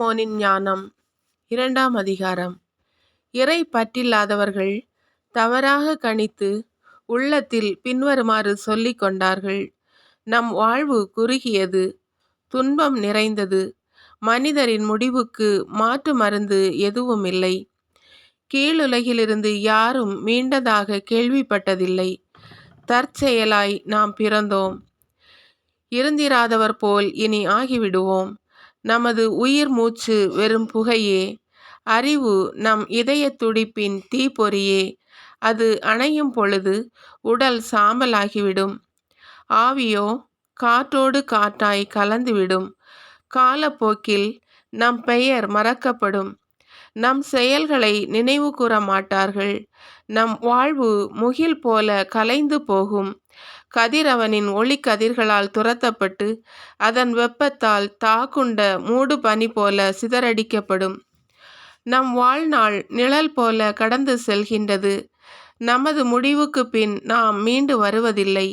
சாலமோனின் ஞானம். இரண்டாம் அதிகாரம். இறை பற்றில்லாதவர்கள் தவறாக கணித்து உள்ளத்தில் பின்வருமாறு சொல்லிக் கொண்டார்கள். நம் வாழ்வு குறுகியது துன்பம் நிறைந்தது மனிதரின் முடிவுக்கு மாற்று மருந்து எதுவும் இல்லை கீழுலகிலிருந்து யாரும் மீண்டதாக கேள்விப்பட்டதில்லை. தற்செயலாய் நாம் பிறந்தோம். இருந்திராதவர் போல் இனி ஆகிவிடுவோம். நமது உயிர் மூச்சு வெறும் புகையே. அறிவு நம் இதய துடிப்பின் தீப்பொறியே. அது அணையும் பொழுது உடல் சாம்பலாகிவிடும். ஆவியோ காற்றோடு காற்றாய் கலந்துவிடும். காலப்போக்கில் நம் பெயர் மறக்கப்படும். நம் செயல்களை நினைவு கூற மாட்டார்கள். நம் வாழ்வு முகில் போல கலைந்து போகும். கதிரவனின் ஒளிக்கதிர்களால் துரத்தப்பட்டு அதன் வெப்பத்தால் தாக்குண்ட மூடு பனி போல சிதறடிக்கப்படும். நம் வாழ்நாள் நிழல் போல கடந்து செல்கின்றது. நமது முடிவுக்கு பின் நாம் மீண்டு வருவதில்லை.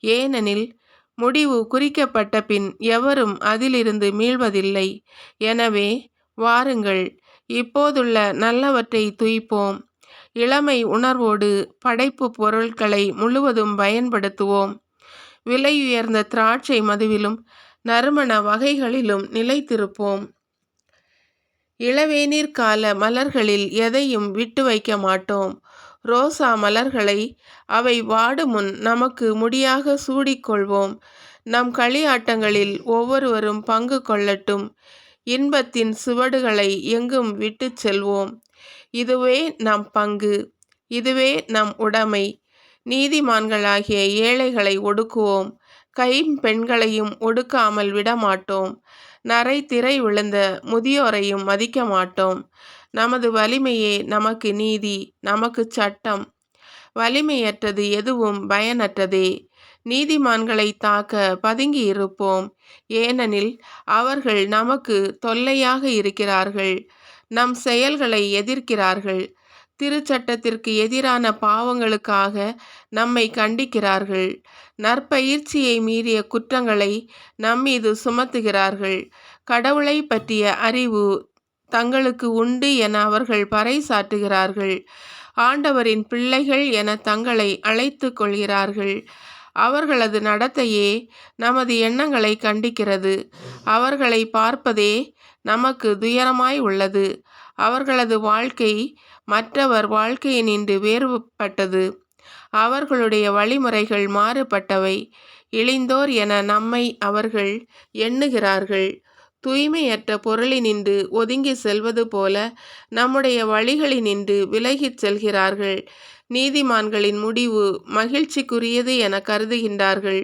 ஏனெனில் முடிவு குறிக்கப்பட்ட பின் எவரும் அதிலிருந்து மீள்வதில்லை. எனவே வாருங்கள் இப்போதுள்ள நல்லவற்றை துய்ப்போம். இளமை உணர்வோடு படைப்பு பொருட்களை முழுவதும் பயன்படுத்துவோம். விலையுயர்ந்த திராட்சை மதுவிலும் நறுமண வகைகளிலும் நிலைத்திருப்போம். இளவேநீர் கால மலர்களில் எதையும் விட்டு வைக்க மாட்டோம். ரோசா மலர்களை அவை வாடுமுன் நமக்கு முடியாக சூடிக்கொள்வோம் நம் களியாட்டங்களில் ஒவ்வொருவரும் பங்கு கொள்ளட்டும். இன்பத்தின் சுவடுகளை எங்கும் விட்டுச் செல்வோம். இதுவே நம் பங்கு இதுவே நம் உடைமை. நீதிமான்களாகிய ஏழைகளை ஒடுக்குவோம் கைம்பெண்களையும் ஒடுக்காமல் விடமாட்டோம். நரை திரை விழுந்த முதியோரையும் மதிக்க மாட்டோம். நமது வலிமையே நமக்கு நீதி நமக்கு சட்டம். வலிமையற்றது எதுவும் பயனற்றதே. நீதிமான்களை தாக்க பதுங்கி இருப்போம். ஏனெனில் அவர்கள் நமக்கு தொல்லையாக இருக்கிறார்கள். நம் செயல்களை எதிர்க்கிறார்கள். திருச்சட்டத்திற்கு எதிரான பாவங்களுக்காக நம்மை கண்டிக்கிறார்கள். நற்பயிற்சியை மீறிய குற்றங்களை நம்மீது சுமத்துகிறார்கள். கடவுளை பற்றிய அறிவு தங்களுக்கு உண்டு என அவர்கள் பறைசாற்றுகிறார்கள். ஆண்டவரின் பிள்ளைகள் என தங்களை அழைத்து கொள்கிறார்கள். அவர்களது நடத்தையே நமது எண்ணங்களை கண்டிக்கிறது. அவர்களை பார்ப்பதே நமக்கு துயரமாய் உள்ளது. அவர்களது வாழ்க்கை மற்றவர் வாழ்க்கையினின்று வேறுபட்டது. அவர்களுடைய வழிமுறைகள் மாறுபட்டவை. இழிந்தோர் என நம்மை அவர்கள் எண்ணுகிறார்கள். தூய்மையற்ற பொருளினின்று ஒதுங்கி செல்வது போல நம்முடைய வழிகளினின்று விலகிச் செல்கிறார்கள். நீதிமான்களின் முடிவு மகிழ்ச்சிக்குரியது என கருதுகின்றார்கள்.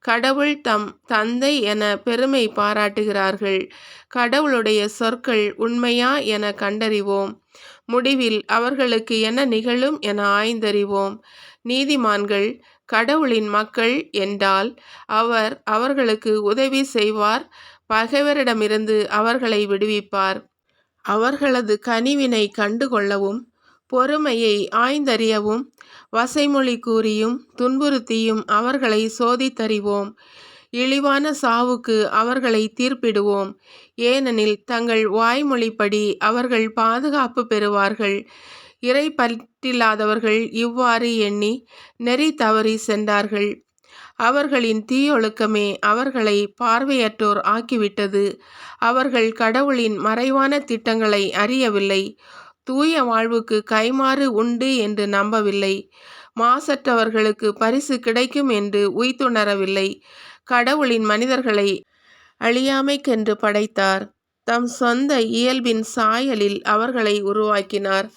கடவுள் தம் தந்தை என பெருமை பாராட்டுகிறார்கள். கடவுளுடைய சொற்கள் உண்மையா என கண்டறிவோம். முடிவில் அவர்களுக்கு என்ன நிகழும் என ஆய்ந்தறிவோம். நீதிமான்கள் கடவுளின் மக்கள் என்றால் அவர் அவர்களுக்கு உதவி செய்வார். பகைவரிடமிருந்து அவர்களை விடுவிப்பார். அவர்களது கனிவினை கண்டுகொள்ளவும் பொறுமையை ஆய்ந்தறியவும் வசைமொழி கூறியும் துன்புறுத்தியும் அவர்களை சோதித்தறிவோம். இழிவான சாவுக்கு அவர்களை தீர்ப்பிடுவோம். ஏனெனில் தங்கள் வாய்மொழிப்படி அவர்கள் பாதுகாப்பு பெறுவார்கள். இறை பற்றில்லாதவர்கள் இவ்வாறு எண்ணி நெறி தவறி சென்றார்கள். அவர்களின் தீயொழுக்கமே அவர்களை பார்வையற்றோர் ஆக்கிவிட்டது. அவர்கள் கடவுளின் மறைவான திட்டங்களை அறியவில்லை. தூய வாழ்வுக்கு கைமாறு உண்டு என்று நம்பவில்லை. மாசற்றவர்களுக்கு பரிசு கிடைக்கும் என்று உய்த்துணரவில்லை கடவுளின் மனிதர்களை அழியாமைக்கென்று படைத்தார். தம் சொந்த இயல்பின் சாயலில் அவர்களை உருவாக்கினார்.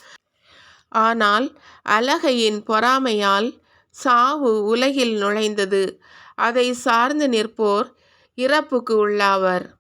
ஆனால் அலகையின் பொறாமையால் சாவு உலகில் நுழைந்தது. அதை சார்ந்து நிற்போர் இறப்புக்கு உள்ளாவர்.